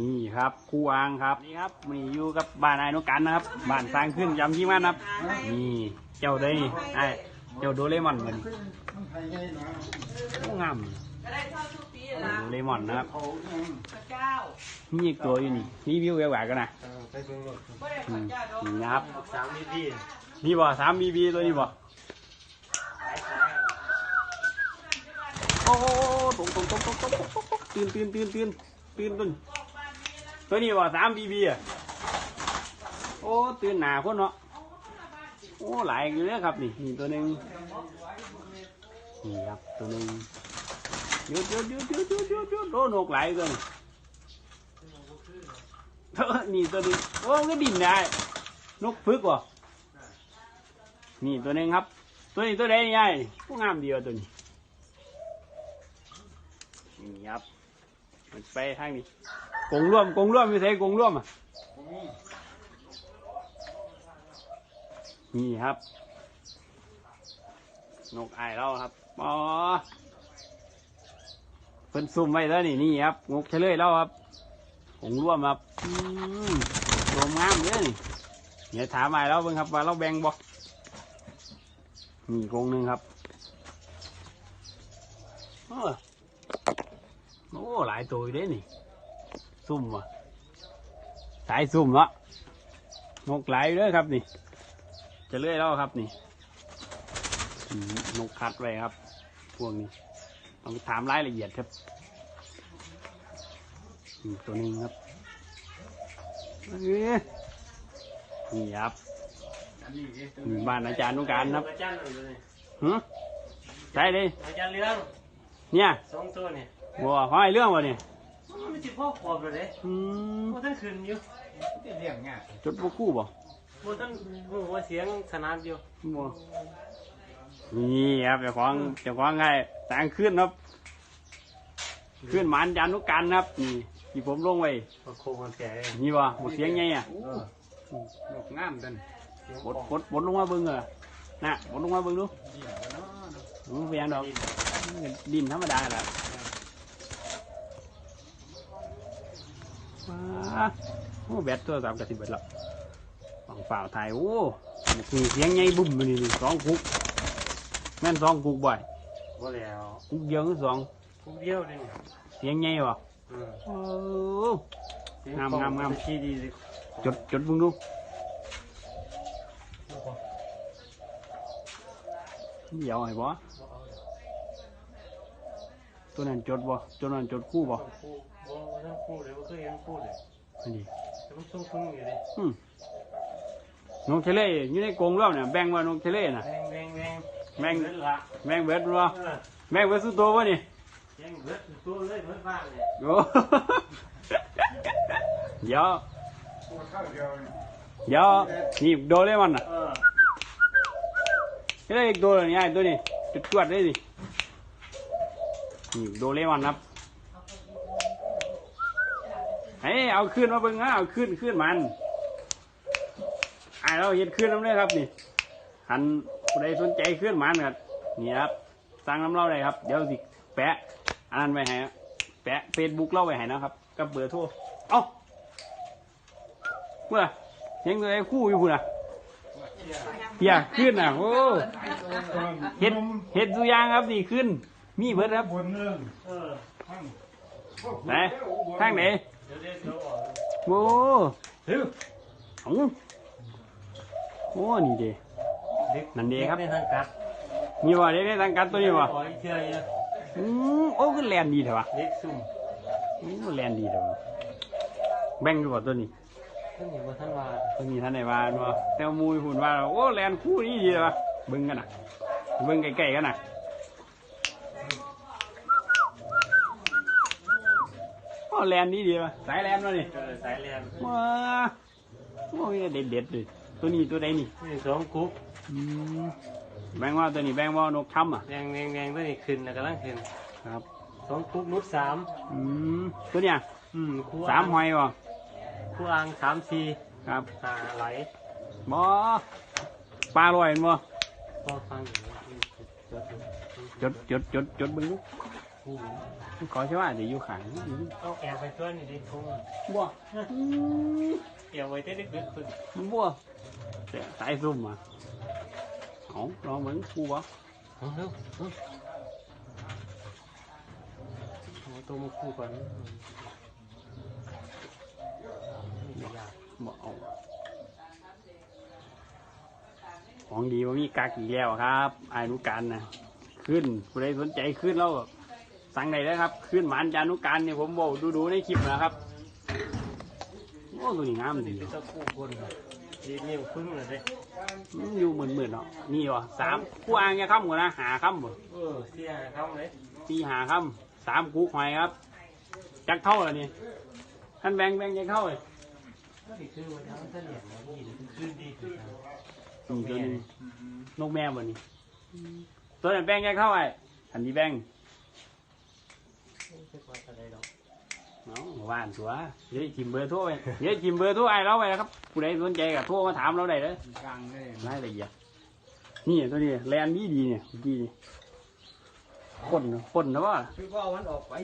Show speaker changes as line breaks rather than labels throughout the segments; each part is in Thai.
นี่ครับคู่วางครับนี่ครับมีอยู่กับบ้านนายนกันนะครับบ้านสร้างขึ้นยำที่มันครับนี่เจ้าไดีไอ้เจ้าโดเลมอนเหมือนงามโดเลมอนนะครับนี่อีกตัวอยู่นี่นี่วิวแหวกกันนะนี่ะครับ
นี่
บ่สามบีบีตัวนี้บ่โอ้ตกตกตกตกตกตื่นตื่นตื่นตื่นตื่นตื่น ตัวนี้บ่สามบีบีอะโอ้ตื่นหนาคนเนาะโอ้หลายอยู่เลยครับนี่นี่ตัวหนึ่งนี่ครับตัวหนึ่งหยุดหยุดหยุดหยุดหยุดหยุดหยุดโอ้นกหลายตัวนี่เออนี่ตัวนี้โอ้ก็ดินได้นกพึกว่ะนี่ตัวหนึงครับ ตัวนี้ตัวใดนี่ไอ้ผู้งามเดียวตัวนี้นี่ครับมันไปทางนี้ กงร่วมกงร่วมอยู่ไหนกงร่วมอะนี่ครับ นกไอเราครับอ๋อเพิ่นซุ่มไว้แล้วนี่นี่ครับงกเฉลยเราครับกงร่วมครับรวมงามเลยนี่เดี๋ยวถามไอ้เราเบิ่งครับว่าเราแบ่งบ่มีกรงหนึ่งครับเออโอ้หลายตัวเด้นี่ ซุ่มว่ะสายซุ่มเนาะนกหลายอยู่เด้อครับนี่ จะเลื่อยแล้วครับนี่อืมนกคัดไว้ครับ พวกนี้ต้องไปถามรายละเอียดครับอืมตัวหนึงครับเอ้ยนี่ครับนี่บ้านอาจารย์นุการครับ
อาจารย์หน่อยเลย
หือใช่ดิ
อาจารย์เลี้ยง
เนี่ย
สองตัวเนี่ย
บัวห้อยเรื่องวะเนี่ย
มันจิพ่อขอบเลย
อืม
มันทั้งคืนอยู่
จดพวกคู่บ่
มันทั้งหัวเสียงสนานอยู่
บัวนี่ครับเจ้าของเจ้าของไงสร้างขึ้นครับขึ้นหมานยันนุกันครับนี่ที่ผมลงไว้
มาโคมันแก่
นี่บ่หมดเสียงไงอะ
เออน
กงามจันบดบดบดลงมาเบิ่งเหรอน่ะบดลงมาเบิ่งดูอืมเพียงดอกดินธรรมดาแหละ ว้าโอ้แบตตัวสามกระสิบเบิดแล้วฝั่งฝ่าวไทยโอ้มีเสียงไงบุ้มมานี่นี่สองกุกแม่นสองกุกบ่อย
ว่าแล้ว
กุกเดียวหรือสอง
คุกเดียวเลยเนี่ย
เสียงไงวะ
อืม
โอ้งามงามงาม
ชีดีเลย
จดจดเบิ่งดูเดี๋ยวไอ้บ่ตัวนั้นจดบ่ตัวนั้นจดคู่บ่
คู่ บ่ทั้งคู่เลยว่าเคยเห็นคู่เลย
อันนี้
แต่มันทรงพึ่งอยู่เลย
อืมนกทะเลอยู่ในกรงเราเนี่ยแบ่งว่านกทะเลน่ะ
แวงแวงแวง
แบ่ง
เบิดละ
แบ่งเบิดบ่
เออ
แบ่งเบิดสุดตัวบ่นี่
แวงเบิดตัวเลยเบิดบ้านเลย
โอ้ เดี๋ยวเดี๋ยวนี่โดเรมอนน่ะ
เออ
นี่ได้อีกตัวเลยนี่ไอ้ตัวนี้จุดจวดเลยสินี่โดเรมอนครับ เฮ้ยเอาขึ้นมาเบิ่งนะเอาขึ้นขึ้นมันไอ้เราเห็นขึ้นน้ำเลยครับนี่หันผู้ใดสนใจขึ้นมันครับนี่ครับสั่งน้ำเราได้ครับ เดี๋ยวสิแปะอันนั้นไว้ให้นะแปะเฟซบุ๊กเราไว้ให้นะครับกับเบอร์โทรเอ้าเมื่อยังตัวไอ้คู่อยู่พุ่นอะเพียขึ้นอะโอ้เฮ็ดเฮ็ดสุอยางครับนี่ขึ้น มีเบิดครับ
บนเรื่อง
เออ
ไหนทางไหน
เดี๋ยวเดี๋ยวเดี๋ยวออก
โอ้เฮ้ยเอ้าโอ้นี่เด้
เด็ก
นั่นเด้ครับ
ในทางกัด
มีว่าได้ในทางการตัวนี้วะ
ปล่อยเชื่อเยอะ
อืมโอ้ก็แลนดีเถอะวะ
เด็กซุ่ม
โอ้แลนดีเถอะวะแบ่งดูว่าตัวนี้
ท่านอยู่ว่าท่านว่า
ตัวนี้ท่านไหนว่าเนาะแต่ว่าหมูยหุ่นว่า โอ้แลนคู่นี้ดีเถอะวะเบิ่งกันน่ะเบิ่งใกล้ๆกันน่ะโอ้ แลนดีดีวะสายแลนวะนี่
เออสายแลน
ว้าโอ้ยเด็ดเด็ดๆเลยตัวนี้ตัวใดนี่
นี่สองกุ๊ก
อืมแบงว่าตัวนี้แบงว่านกถ้ำอะ
แดงแดงแดงตัวนี้ขึ้นแล้วกำลังขึ้น
ครับ
สองกุ๊กนุดสาม
อืมตัวเนี้ย
อืมคู่
สามหอยบ่
คู่อ่างสามสี่
ครับ
หาไหล
บ่ปลาลอยเห็นบ่
พอฟังอยู่
จดจดจดจดเบิ่งดู
คู่
ขอใช่ว่าจะอยู่ขัง
เอาแอบไปตัวนี่ดิทุ่ง
บัว
เกี่ยวไว้ได้ดึกๆพึ่ง
บัวแต่สายซุ่มอะเอาลองเหมือนกูบ่
เอาเร็วเอาเอาตัวมาคู่ก่อนไม่ยาก
บ่เอาของดีว่ามีกักอีกแล้วครับอายนุการนะขึ้นผู้ใดสนใจขึ้นแล้วก็ สั่งได้แล้วครับขึ้นหมานจานุการเนี่ยผมบอกดูดูๆในคลิปนะครับโอ้ตัวนี้งาม
มัน
ดี
เป็นตัวคู่คนครับดีนิ้วพึ่งเลยเด้
อืมอยู่เหมือนเหมือนๆเนาะนี่วะสามคู่อ่างจะค้ำกว่านะหาค้ำบ่
เออเสียคำเลย
ตีหาค้ำสามกุ๊กหอยครับจักเท่าแล้วนี่ท่านแบงแบงจักเท่าเลย
ก็ดีคือวันทั้งเสลี่ยงนะยินขึ้นดีขึ้นครับ
นี่ตัวหนึงนกแม่บ่นี่ตัวนั้นแบงจักเท่าไอ้อันนี้แบง
ไม่ใช่ว่าอะไรหรอก
เนาะว่านตัวเดี๋ยวทิมเบอร์โทรไปเดี๋ยวทิมเบอร์โทรไอ้เราไปนะครับผู้ใดสนใจก็โทรมาถามเราได้เลย
กลางเลย
รายละเอียดนี่ตัวนี้แลนดีดีๆเนี่ยดีนี่คนเนาะคนนะว่า
คือว่ามันออกไป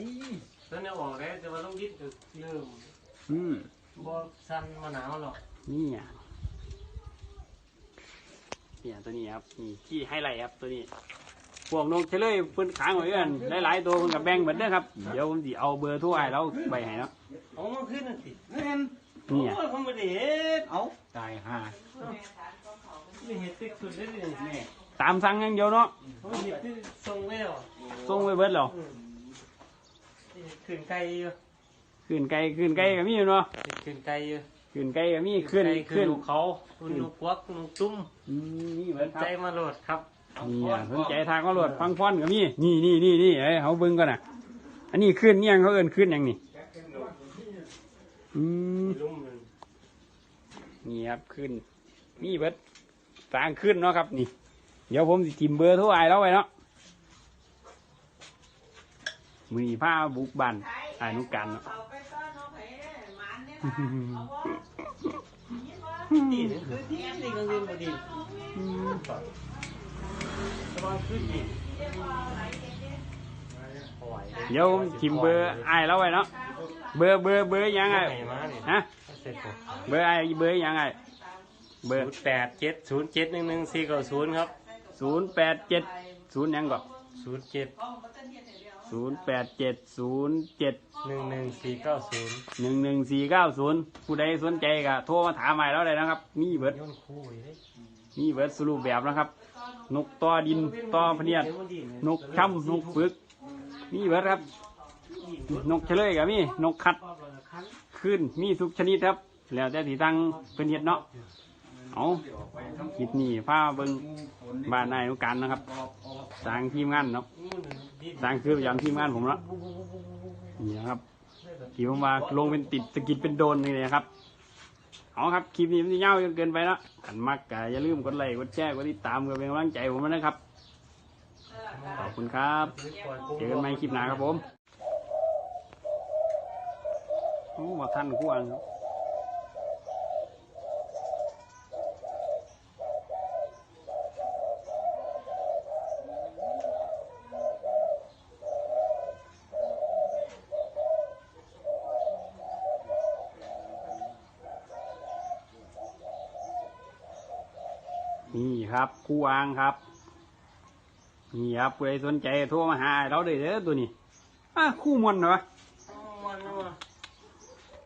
ตอนนี้ออกแล้วแต่ว่าต้องดิ้นก็เริ่ม
อืม
บ่สั้นมาหนาวหรอก
นี่อะเนี่ยตัวนี้ครับนี่ที่ให้ไรครับตัวนี้ พวกนกเฉลยเพิ่นขางไว้กันหลายๆตัวเพิ่นกับแบ่งเหมือนเด้อครับ เดี๋ยวผมสิเอาเบอร์โทั่วไอ้เราใบให้เนาะ
เอามาขึ้นนั่นสิ
แม่น
นี่อะ
โอ้ยเขาไม่ได้เห็ด
เอาตายห่า
ไม่เห็ดติ๊กสุดเลยนี่
แม่
ตามสั่งอย่างเดียวเนาะ
เขาเห็ดที่ทรงแล้ว
ส่งไปเบิดหรอ
อืมเห็ดขึ้นไกลอยู่
ขึ้นไกลขึ้นไกลก็มีอยู่เนาะ
เห็ดขึ้นไกลอยู่
ขึ้นไกลก็มีขึ้น
ไกล
ขึ้น
ลูกเขาคุณลูกควักลูกตุ้ม
อืมนี่เหมือนค
ใจ
รับ
มาโหลดครับ
นี่อะสนใจทางก็โหลดฟังฟ้อนก็มีนี่นี่นี่นี่เอ้ยเขาเบิ่งก่อนน่ะอันนี้ขึ้นเนี่ยงเขาเอิ้นขึ้นหยังนี่อืม
ลุ่มหนึ่ง
นี่ครับขึ้นนี่เบิดสร้างขึ้นเนาะครับ นี่ เดี๋ยวผมสิทิมเบอร์โทรไอ้เราไว้เนาะมือนี้ผ้าบุกบันไอ้นุกันเนาะ
ดีนี่คือดีนี่ก็เรียนพอดี สบายขึ้นดีปล่อยล
เดี๋ยวผมทิมเบอร์ไอ้เราไว้เนาะ เบอร์เบอร์เบอร์ยังไง
ไหนมาเนี่ย
ฮะ
เสร็จผม
เบอร์ไอ้เบอร์ยังไง เบอ
ศู
ร์
นย์แปดเจ็ดศูนย์เจ็ดหนึ่งหนึ่งสี่เก้าศูนย์ครับ
ศูนย์แปดเจ็ดศูนย์ยังก่อน
ศูนย์เจ็ด
ศูนย์แปดเจ็ดศูนย์เจ็ด
หนึ่งหนึ่งสี่เก้าศูนย์
หนึ่งหนึ่งสี่เก้าศูนย์ผู้ใดสนใจก็โทรมาถามไอ้เราได้นะครับ มีเบิร์ด
ย้อนคู่เลย
มีเบิร์ดสรุปแบบนะครับ นกต่อดินต่อพะเนียดนกช่ำนกฝึก มีเบิดครับ นกเฉลยกับมีนกคัดขึ้นมีทุกชนิดครับ แล้วแต่ที่ตั้งเป็นเฮ็ดเนาะเอาคลิปนี้พาเบิ่งบ้านนายนุการนะครับสางทีมงานเนาะสางคืออย่างทีมงานผมเนาะนี่นะครับที่ผมว่าลงเป็นติดสกิดเป็นโดนนี่เลยครับ เอาครับคลิปนี้มันจะยาจนเกินไปแล้วขันมักก็อย่าลืมกดไลค์กดแชร์กดติดตามเพื่อเป็นกำลังใจผมนะครับขอบคุณครับเจอกันใหม่คลิปหน้าครับผมโอ้มาท่านคู่อันครับ นี่ครับคู่อ่างครับ นี่ครับผู้ใดสนใจโทรมาหาเราได้เลยตัวนี้อะคู่มวนเหรอ